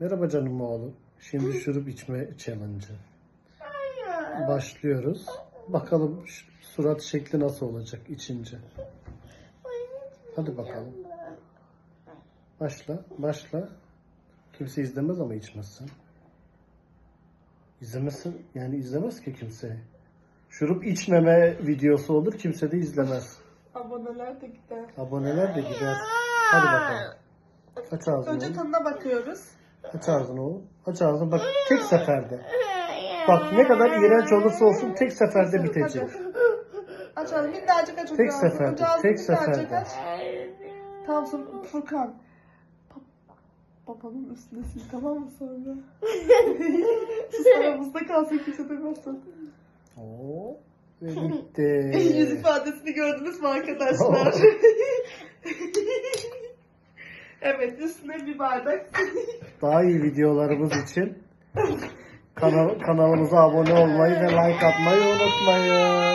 Merhaba canım oğlum. Şimdi şurup içme challenge'ı. Başlıyoruz. Bakalım surat şekli nasıl olacak içince. Hadi bakalım. Başla, başla. Kimse izlemez ama içmezsen. İzlemesin, yani izlemez ki kimse. Şurup içmeme videosu olur, kimse de izlemez. Aboneler de gider. Aboneler de gider. Hadi bakalım. Aç ağzını. Önce tadına bakıyoruz. Aç ağzını oğlum. Aç ağzını. Bak tek seferde. Bak ne kadar iğrenç olursa olsun tek seferde bitecek. Aç ağzını minnacık aç. Tek ağzını. seferde, ağzını tek minnacık seferde. aç. Tamam sonra Furkan. Ba- Babamın üstüne sil tamam mı sonra? Sus aramızda kalsın kimse duymasın. Oo, ve bitti. Yüz ifadesini gördünüz mü arkadaşlar? evet üstüne bir bardak. Daha iyi videolarımız için kanal, kanalımıza abone olmayı ve like atmayı unutmayın.